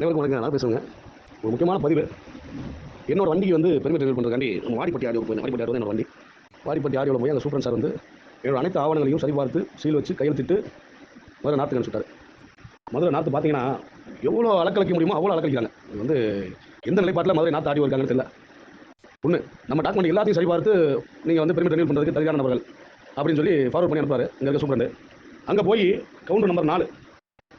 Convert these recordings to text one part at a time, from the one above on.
நேருக்கு வணக்கம். நான் பேசுவேங்க ஒரு முக்கியமான பதிவு. என்னோட வண்டிக்கு வந்து பெருமை டெலிவரி பண்ணுறதுக்காண்டி நம்ம வாடிப்பட்டி ஆடியோ போய் வாடிப்பட்டி ஆடியோ என்னோட வண்டி. வாடிப்பட்டி ஆடியோவில் போய் அந்த சூப்பரன் சார் வந்து என்னோட அனைத்து ஆவணங்களையும் சரிபார்த்து சீல் வச்சு கையெழுத்திட்டு மதுரை நாற்று அனுப்பிச்சுட்டாரு. மதுரை நாற்று பார்த்தீங்கன்னா எவ்வளோ அளக்களிக்க முடியுமோ அவ்வளோ அளக்களிக்கிறாங்க இது வந்து எந்த நிலைப்பாட்டில் மதுரை நாற்று ஆடி இருக்காங்கன்னு தெரியல. ஒன்று நம்ம டாக்குமெண்ட் எல்லாத்தையும் சரிபார்த்து நீங்கள் வந்து பெருமை டெலிவரி பண்ணுறதுக்கு தகுதியான நபர்கள் அப்படின்னு சொல்லி ஃபார்வர்ட் பண்ணி அனுப்புவார் இங்கே இருக்க சூப்பரண்டு. அங்கே போய் கவுண்டர் நம்பர் நாலு.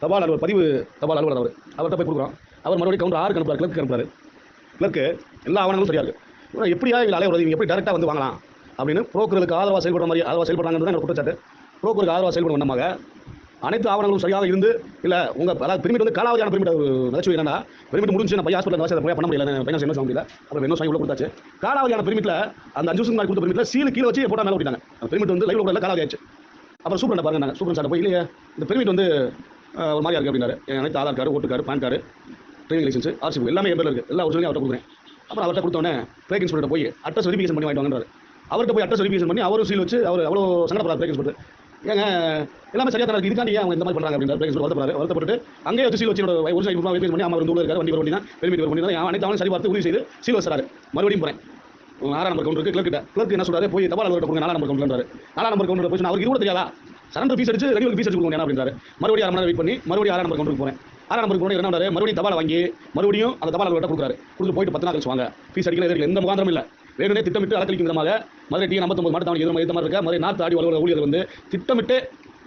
தபால் அலுவலர் பதிவு தபால் அலுவலர் அவர். அவர்கிட்ட போய் கொடுக்குறோம். அவர் மறுபடியும் கவுண்டர் ஆறு அனுப்புறாரு கிளர்க்கு அனுப்புறாரு. கிளர்க்கு எல்லா ஆவணங்களும் சரியா இருக்குது எப்படியா இதில் வருது இவங்க எப்படி டேரெக்டாக வந்து வாங்கலாம்? அப்படின்னு புரோக்கர்களுக்கு ஆதரவாக செயல்படுற மாதிரி ஆதரவாக செயல்படுறாங்கிறது தான் என்னோட குற்றச்சாட்டு. புரோக்கருக்கு ஆதரவாக செயல்படும் வண்ணமாக அனைத்து ஆவணங்களும் சரியாக இருந்து இல்லை உங்கள் அதாவது பெருமிட் வந்து காலாவதியான பெருமிட் நச்சு என்னன்னா பெருமிட் முடிஞ்சு நம்ம ஹாஸ்பிட்டல் வசதி போய் பண்ண முடியல பையன் என்ன முடியல அப்புறம் என்ன சாங்கி உள்ள கொடுத்தாச்சு. காலாவதியான பெருமிட்ல அந்த அஞ்சு வருஷம் கொடுத்த பெருமிட்ல சீல் கீழே வச்சு போட்டால் மேலே விட்டாங்க அந்த பெருமிட் வந்து லைவ் கூட காலாவதி ஆச்சு அப்புறம் சூப்பர் பாருங்க நாங்கள் சூப்பர் சார் போய் இல்லையே இந்த பெர்மிட் வந்து ஒரு மாதிரியா இருக்குது அப்படின்னாரு. என் அனைத்து ஆதார் கார்டு ஓட்டு card pan card driving licence RC book எல்லாமே என் பேர்ல எல்லா ஒரிஜினலையும் அவர்கிட்ட கொடுக்குறேன். அப்புறம் அவர்கிட்ட கொடுத்தோன்னே பிரேக் இன்ஸ்பெக்டர் போய் அட்ரஸ் வெரிஃபிகேஷன் பண்ணி வாங்கிட்டு வாங்கன்றாரு. அவர்கிட்ட போய் அட்ரஸ் வெரிஃபிகேஷன் பண்ணி அவரும் சீல் வச்சு அவர் அவ்வளோ சங்கடப்படாது பிரேக் இன்ஸ்பெக்டர் ஏங்க எல்லாமே சரியாக தான் இதுக்காண்டி ஏன் அவங்க இந்த மாதிரி பண்ணுறாங்க அப்படின்ற பிரேக் இன்ஸ்பெக்டர் வருத்தப்படுறாரு வருத்தப்பட்டு அங்கேயே வச்சு சீல் வச்சு ஒரு ஒரிஜினல் இன்ஃபார்ம் பண்ணி அவர் வந்து இருக்காரு வண்டி வர வண்டி தான் பெர்மிட் வண்டி தான் அனைத்து அவனும் சரி பார்த்து உறுதி செய்து சீல் வச்சுறாரு மறுபடியும் போகிறேன் ஆறாம் நம்பர் கவுண்டருக்கு கிளர்க்கிட்ட கிளர்க்கு என்ன சொல்றாரு? போய் தபால் அலுவலர் கொடுங்க நாலாம் நம்பர் கவுண்டர் நாலாம் நம்பர் கவுண்டர் போய் அவருக்கு கூட தெரியாதா? சரண்டர் ஃபீஸ் அடிச்சு ரெனிவல் ஃபீஸ் அடிச்சு கொடுங்க என்ன அப்படின்றாரு. மறுபடியும் அரை மணி வெயிட் பண்ணி மறுபடியும் ஆறாம் நம்பர் கவுண்டருக்கு போறேன். ஆறாம் நம்பர் கவுண்டர் என்ன பண்றாரு மறுபடியும் தபால் வாங்கி மறுபடியும் அந்த தபால் அவர்கிட்ட கொடுக்குறாரு. கொடுத்து போயிட்டு பத்து நாள் கழிச்சு வாங்க. ஃபீஸ் அடிக்கல எதிர்க்கல எந்த முகாந்திரம் இல்லை. வேணுனே திட்டமிட்டு அலக்கழிக்கும் விதமாக மதுரை டி ஐம்பத்தொம்பது மாட்டு தாவணி எதிர்மா மாதிரி இருக்க? மதுரை நார்த் ஆடி அலுவலர் ஊழியர் வந்து திட்டமிட்டு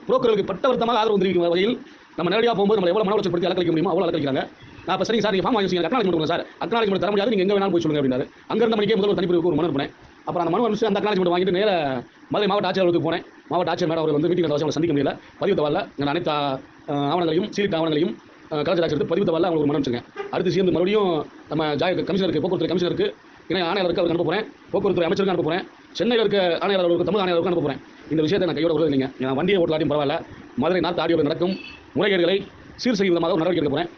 புரோக்கர்களுக்கு பட்ட வருத்தமாக ஆதரவு தெரிவிக்கும் வகையில் நம்ம நேரடியாக போகும்போது நம்ம எவ்வளோ மன உளைச்சல் அலக்கழிக்க முடியுமோ அவ்வளோ அலக்கழிக்கிறாங்க. நான் இப்போ சரிங்க சார் நீங்கள் ஃபார்ம் வாங்கி அக்னாலஜ் பண்ணுங்க சார். அக்னாலஜ் தர முடியாது. நீங்கள் எங்கே வேணாலும் போய் சொல்லுங்க அப்படின்னாரு அங்கேருந்த மணிக்கே முதல்வர் தனிப்பிரிவுக்கு ஒரு மனு அனுப்பினேன். அப்புறம் அந்த மனு அனுப்பிச்சு அந்த அக்னாலஜ் வாங்கிட்டு நேர மதுரை மாவட்ட ஆட்சியாளருக்கு போனேன். மாவட்ட ஆட்சியர் மேடம் அவர் வந்து மீட்டிங் அவங்களை சந்திக்க முடியல. பதிவு தவல்ல நான் அனைத்து ஆவணங்களையும் சீலிட்ட ஆவணங்களையும் கலெக்டர் எடுத்து பதிவு தவல்ல அவங்களுக்கு மனு அடுத்து சேர்ந்து மறுபடியும் நம்ம ஜாய் கமிஷனருக்கு போக்குவரத்து கமிஷனருக்கு இணை ஆணையாளருக்கு அவருக்கு அனுப்ப போகிறேன் போக்குவரத்து அமைச்சருக்கு அனுப்ப போகிறேன் சென்னையில் இருக்க ஆணையாளருக்கு தமிழ் ஆணையாளருக்கு அனுப்ப போகிறேன் இந்த விஷயத்தை நான் கையோட விடுறது இல்லைங்க. நான் வண்டியை ஓட்டலாட்டியும் பரவாயில்ல. மதுரை நார்த் ஆடியோவில் நடக்கும். முறைகேடுகளை சீர் செய்யும் விதமாக ஒரு நடவடிக்கை எடுக்க போகிறேன்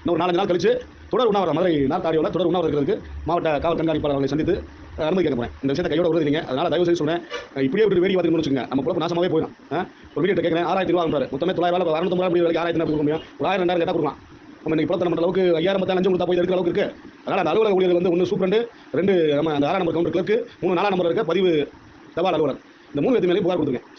இன்னும் ஒரு நாலஞ்சு நாள் கழிச்சு தொடர் உண்ணாவிரம் மதுரை நார்த் ஆடியோவில் தொடர் உண்ணாவிரம் இருக்கிறதுக்கு மாவட்ட காவல் கண்காணிப்பாளர் அவர்களை சந்தித்து அனுமதி கேட்க போகிறேன் இந்த விஷயத்தை கையோட விடுறது இல்லைங்க அதனால தயவு செய்து சொல்றேன். இப்படியே விட்டு வேடி பார்த்துக்கணும்னு வச்சுங்க நம்ம குழப்பம் நாசமாவே போயிடும். ஒரு வீட்டை கேட்குறேன் ஆறாயிரத்தி ரூபா வாங்குறாரு. மொத்தமே தொள்ளாயிரம் ரூபா அறுநூத்தம்பது ரூபா வேலைக்கு ஆயிரத்தி கொடுக்க முடியும். ஒரு ஆயிரம் ரெண்டாயிரம் கேட்டால் கொடுக்கலாம். நம்ம இன்னைக்கு புலத்தை நம்ம அளவுக்கு ஐயாயிரம் பத்தாயிரம் லஞ்சம் கொடுத்தா போய் இருக்கிற அளவுக்கு இருக்கு. அதனால அந்த அலுவலக ஊழியர்கள் வந்து ஒன்று சூப்பரண்டு ரெண்டு நம்ம அந்த ஆறாம் நம்பர் கவுண்டர் கிளர்க்கு மூணு நாலாம் நம்பர் இருக்க பதிவு தபால் அலுவலர். இந்த மூணு பேர்த்து மேலே புகார் கொடுத்துருங்க.